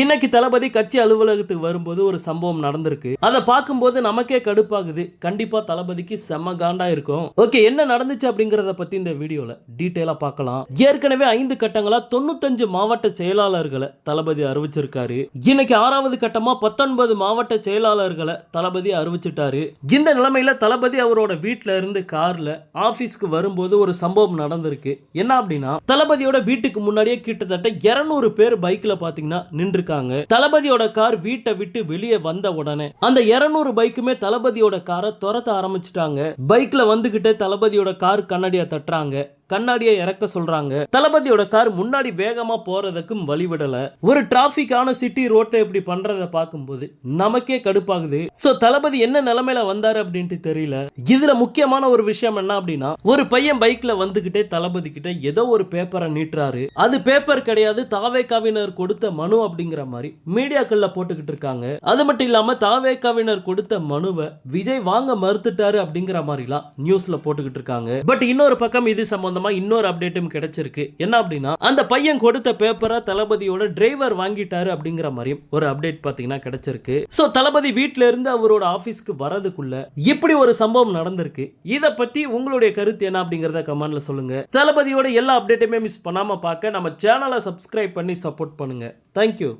இன்னைக்கு தளபதி கட்சி அலுவலகத்துக்கு வரும்போது ஒரு சம்பவம் நடந்திருக்கு. அதை பார்க்கும்போது நமக்கே கடுப்பாகுது. கண்டிப்பா தளபதிக்கு செம்ம காண்டா இருக்கும். ஓகே என்ன நடந்துச்சு அப்படிங்கறத பத்தி இந்த வீடியோல டீட்டெயிலா பார்க்கலாம். ஏற்கனவே ஐந்து கட்டங்களா தொண்ணூத்தஞ்சு மாவட்ட செயலாளர்களை தளபதி அறிவிச்சிருக்காரு. இன்னைக்கு ஆறாவது கட்டமா பத்தொன்பது மாவட்ட செயலாளர்களை தளபதி அறிவிச்சிட்டாரு. இந்த நிலைமையில தளபதி அவரோட வீட்ல இருந்து கார்ல ஆபீஸ்க்கு வரும்போது ஒரு சம்பவம் நடந்திருக்கு. என்ன அப்படின்னா தளபதியோட வீட்டுக்கு முன்னாடியே கிட்டத்தட்ட 200 பேர் பைக்ல பாத்தீங்கன்னா நின்று இருக்காங்க. தளபதியோட கார் வீட்டை விட்டு வெளியே வந்த உடனே அந்த 200 பைக்குமே தளபதியோட காரை துரத்த ஆரம்பிச்சிட்டாங்க. பைக்ல வந்துகிட்டு தளபதியோட கார் கண்ணாடியை தட்டுறாங்க. கண்ணாடியை இறக்க சொல்றாங்க. தளபதியோட கார் முன்னாடி வேகமா போறதுக்கும் வழிவிடல. ஒரு டிராபிக்கான சிட்டி ரோட்டை இப்படி பண்றத பார்க்கும்போது நமக்கே கடுப்பாகுது. சோ தளபதி என்ன நிலைமையில வந்தாரு அப்படின்ட்டு தெரியல. இதுல முக்கியமான ஒரு விஷயம் என்ன அப்படின்னா ஒரு பையன் பைக்ல வந்துகிட்டே தளபதி கிட்ட ஏதோ ஒரு பேப்பரை நீட்டுறாரு. அது பேப்பர் கிடையாது தாவேக்காவினர் கொடுத்த மனு அப்படிங்கிற மாதிரி மீடியாக்கள்ல போட்டுக்கிட்டு இருக்காங்க. அது மட்டும் இல்லாம தாவேக்காவினர் கொடுத்த மனுவை விஜய் வாங்க மறுத்துட்டாரு அப்படிங்கிற மாதிரிலாம் நியூஸ்ல போட்டுக்கிட்டு இருக்காங்க. பட் இன்னொரு பக்கம் இது சம்பந்தமா இன்னொரு அப்டேட்டும் கிடைச்சிருக்கு. என்ன அப்படின்னா அந்த பையன் கொடுத்த பேப்பரை தளபதியோட டிரைவர் வாங்கிட்டாரு அப்படிங்கிற மாதிரியும் ஒரு அப்டேட் பாத்தீங்கன்னா கிடைச்சிருக்கு. சோ தளபதி வீட்ல இருந்து அவரோட ஆபீஸ்க்கு வரதுக்குள்ள இப்படி ஒரு சம்பவம் நடந்திருக்கு. இத பத்தி உங்களுடைய கருத்து என்ன அப்படிங்கறத கமெண்ட்ல சொல்லுங்க. தளபதியோட எல்லா அப்டேட்டுமே மிஸ் பண்ணாம பார்க்க நம்ம சேனலை சப்ஸ்கிரைப் பண்ணி சப்போர்ட் பண்ணுங்க. தேங்க்யூ